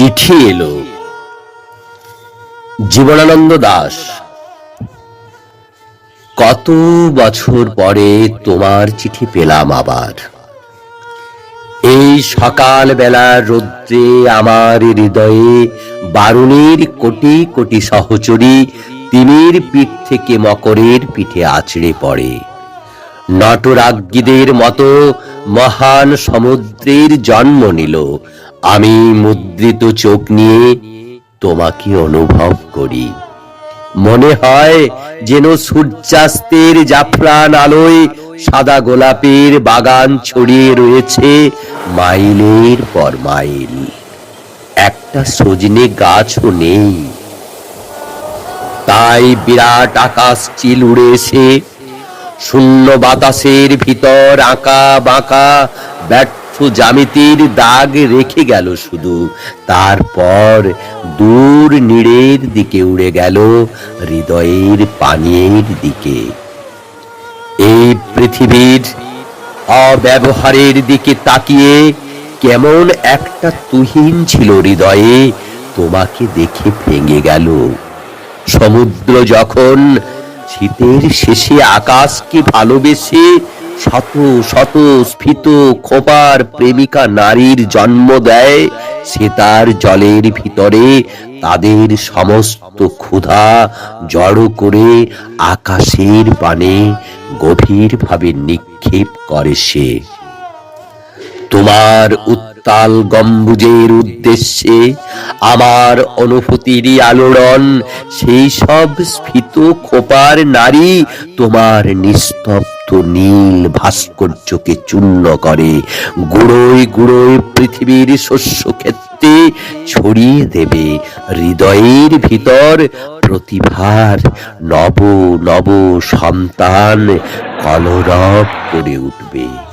চিঠি এলো। জীবনানন্দ দাস, কত বছর পরে তোমার চিঠি পেলাম আবার। এই সকাল রৌদ্রে আমার হৃদয়ে বারুণের কোটি কোটি সহচরী তিমির পিঠ থেকে মকরের পিঠে আছড়ে পড়ে। নটরাজ্ঞীদের মতো মহান সমুদ্রের জন্ম নিল। আমি মুদ্রিত চোখ নিয়ে তোমাকে অনুভব করি। মনে হয় যেন সূর্যাস্তের জাফরান আলোয় সাদা গোলাপের বাগান ছড়িয়ে রয়েছে মাইলের পর মাইল। একটা সজনে গাছও নেই। তাই বিরাট আকাশ চিল উড়ে এসে শূন্য বাতাসের ভিতর আঁকা বাঁকা ব্যর্থ জ্যামিতির দাগ রেখে গেল শুধু। তারপর দূর নীড়ের দিকে উড়ে গেল হৃদয়ের পানির দিকে। এই পৃথিবীর অব্যবহারের দিকে তাকিয়ে কেমন একটা তুহিন ছিল হৃদয়ে, তোমাকে দেখে ভেঙে গেল। সমুদ্র যখন শীতের শেষে আকাশকে ভালোবেসে শত শত স্ফীত খোপার প্রেমিকা নারীর জন্ম দেয়। সে তার জলের ভিতরে তাদের সমস্ত ক্ষুধা জড়ো করে আকাশের পানে গভীরভাবে নিক্ষেপ করে সে। তোমার উত্তাল গম্বুজের উদ্দেশ্যে আমার অনুভূতিরই আলোড়ন, সেই সব স্ফীত খোপার নারী তোমার নিস্তব্ধ নীল ভাস্কর্যকে চূর্ণ করে, গুঁড়োয় গুঁড়োয় পৃথিবীর শস্য ক্ষেত্রে ছড়িয়ে দেবে। হৃদয়ের ভিতর প্রতিভার নব নব সন্তান কলরব করে উঠবে।